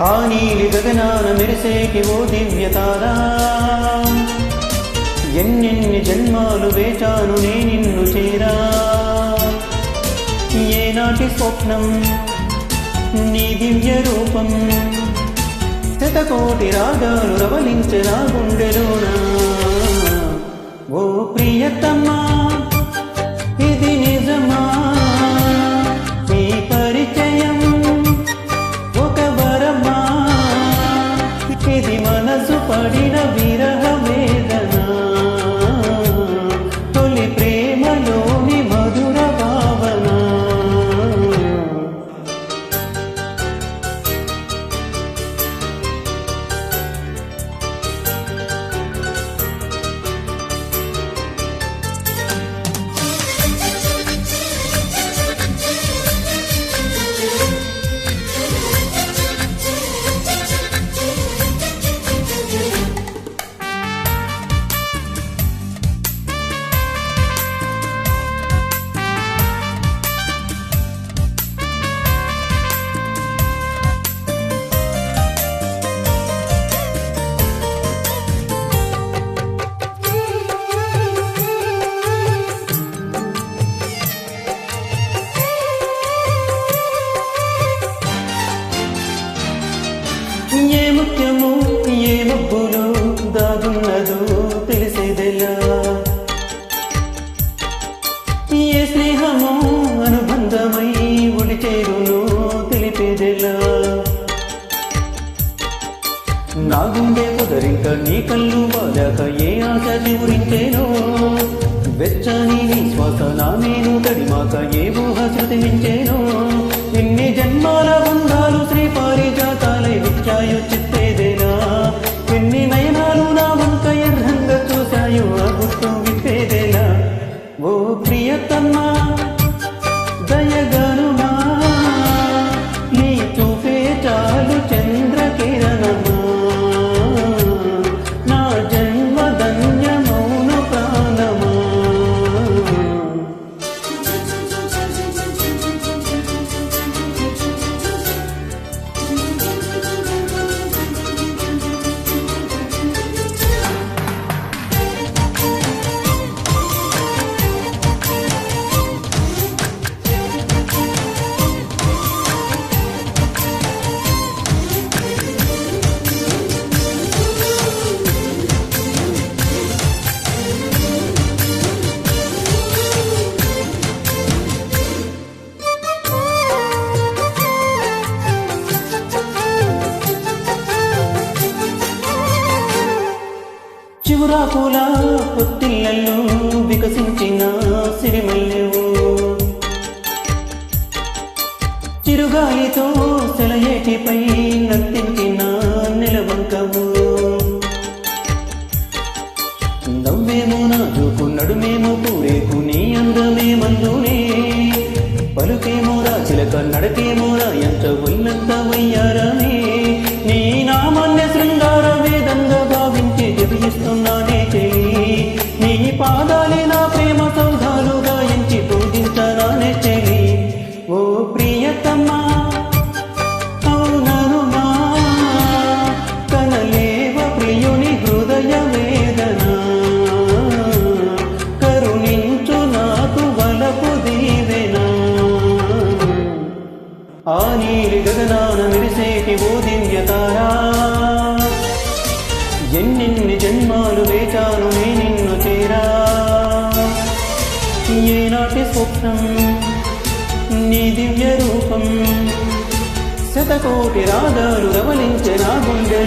ఆ నీలి గగనాన మెరిసేటి ఓ దివ్యతారా. ఎన్నెన్ని జన్మాలు వేచాను నే నిన్ను చేరా. ఏనాటి స్వప్నం నీ దివ్య రూపం శతకోటి రాగాలు రవలించరా గుండెలోనా. ఓ ప్రియతమ్మా నా గుండె కుదరింక నీ కళ్ళు బాధాక ఏ ఆశ చిగురించేనో వెచ్చని నీ శ్వాస నా నేను తడిమాక ఏ ఊహ శృతి మించేనో సూరాకుల పొత్తిళ్ళల్లో వికసించిన సిరిమల్లెవు. చిరుగాలితో సెలయేటిపై నత్తించిన నిలవంకవు నవ్వేమో నాజుకు నడుమేమో పూరేకు నీ అందమే మందునే పలుకేమో రాచిలక నడకేమో రాయంత ఒళ్ళంత వయ్యారమే పాదాలే నా ప్రేమ సౌధాలుగా ఎంచి పూజించరానే చెలి ఓ ప్రియతమ్మా అవుననుమా కనలేవ ప్రియుని హృదయ వేదన. కరుణించు నాకు వలపు దీవెన. ఆ నీలి గగనాన మెరిసేటి ఓ దివ్యతారా ఎన్నెన్ని జన్మాలు వేచాను నే నిన్ను ఏనాటి స్వప్నం? నీ దివ్య రూపం. శతకోటి రాగాలు రవలించే నా గుండెలోనా